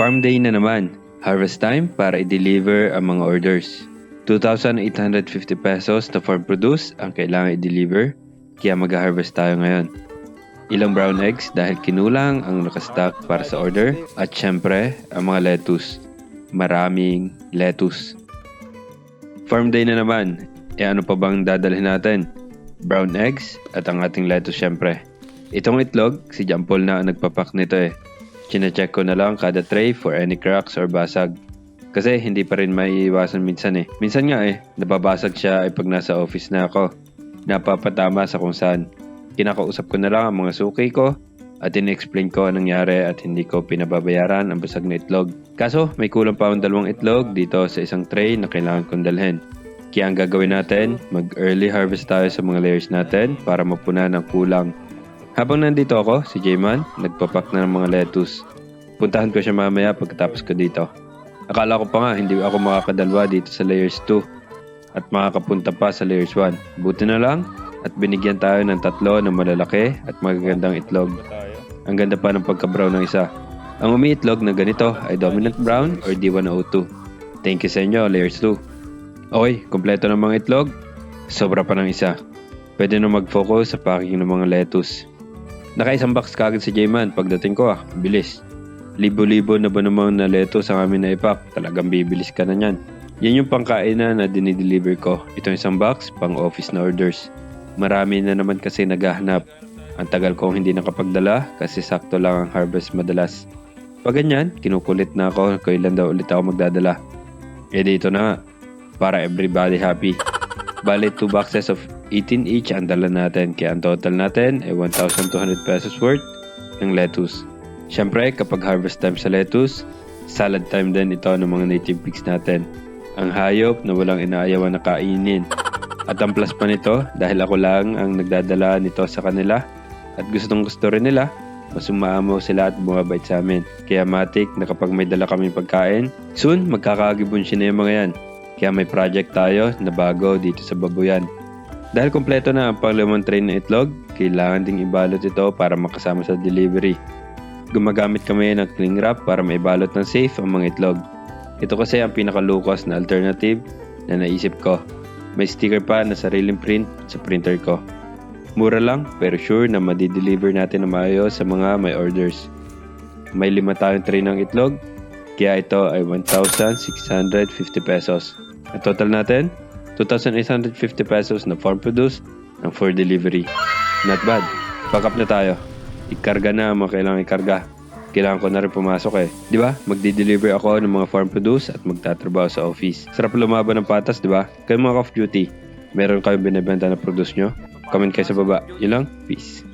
Farm day na naman. Harvest time para i-deliver ang mga orders. 2,850 pesos na farm produce ang kailangan i-deliver, kaya mag-harvest tayo ngayon. Ilang brown eggs dahil kinulang ang nakastock para sa order, at syempre, ang mga lettuce. Maraming lettuce. Farm day na naman, e ano pa bang dadalhin natin? Brown eggs at ang ating lettuce syempre. Itong itlog, si Paul na ang nagpapak nito eh. Chine-check ko na lang kada tray for any cracks or basag. Kasi hindi pa rin maiiwasan minsan eh. Minsan nga eh, nababasag siya ay pag nasa office na ako. Napapatama sa kung saan. Kinakausap ko na lang ang mga suki ko at in-explain ko anong nangyari at hindi ko pinababayaran ang basag na itlog. Kaso, may kulang pa akong dalawang itlog dito sa isang tray na kailangan kong dalhin. Kaya ang gagawin natin, mag-early harvest tayo sa mga layers natin para mapunan ang kulang. Habang nandito ako, si Jayman, nagpapak na ng mga lettuce. Puntahan ko siya mamaya pagkatapos ko dito. Akala ko pa nga hindi ako makakadalwa dito sa layers 2 at makakapunta pa sa layers 1. Buti na lang at binigyan tayo ng tatlo na malalaki at magagandang itlog. Ang ganda pa ng pagka-brown ng isa. Ang umiitlog na ganito ay dominant brown or D102. Thank you sa inyo, layers 2. Okay, kompleto ng mga itlog. Sobra pa ng isa. Pwede na mag-focus sa packing ng mga lettuce. Naka-isang box kagad si J-Man pagdating ko ah. Bilis. Libo-libo na ba namang na lettuce ang amin na ipak? Talagang bibilis ka na niyan. Yan yung pangkainan na dinideliver ko. Itong isang box, pang office na orders. Marami na naman kasi naghahanap. Ang tagal kong hindi nakapagdala kasi sakto lang ang harvest madalas. Pag ganyan, kinukulit na ako kailan daw ulit ako magdadala. Eh dito na para everybody happy. Bale, 2 boxes of 18 each ang dala natin. Kaya ang total natin ay 1,200 pesos worth ng lettuce. Siyempre, kapag harvest time sa lettuce, salad time din ito ng mga native pigs natin. Ang hayop na walang inaayawan na kainin. At ang plus pa nito, dahil ako lang ang nagdadala nito sa kanila at gustong gusto rin nila, mas umaamaw sila at bumabait sa amin. Kaya matik na kapag may dala kami pagkain, soon magkakagibon siya na yung mga yan. Kaya may project tayo na bago dito sa babuyan. Dahil kompleto na ang panglimang tray ng itlog, kailangan ding ibalot ito para makasama sa delivery. Gumagamit kami ng cling wrap para maibalot ng safe ang mga itlog. Ito kasi ang pinakalukas na alternative na naisip ko. May sticker pa na sariling print sa printer ko. Mura lang pero sure na madideliver natin na maayos sa mga may orders. May lima tayong tray ng itlog, kaya ito ay 1,650 pesos. Ang total natin, 2,850 pesos na farm produce ng for delivery. Not bad. Pack up na tayo. Ikarga na ang mga kailangan ikarga. Kailangan ko na rin pumasok eh. Di ba? Magdi-deliver ako ng mga farm produce at magtatrabaho sa office. Sarap lumaban ng patas, di ba? Kayo mga off duty. Meron kayong binibenta na produce nyo? Comment kayo sa baba. Yun lang. Peace.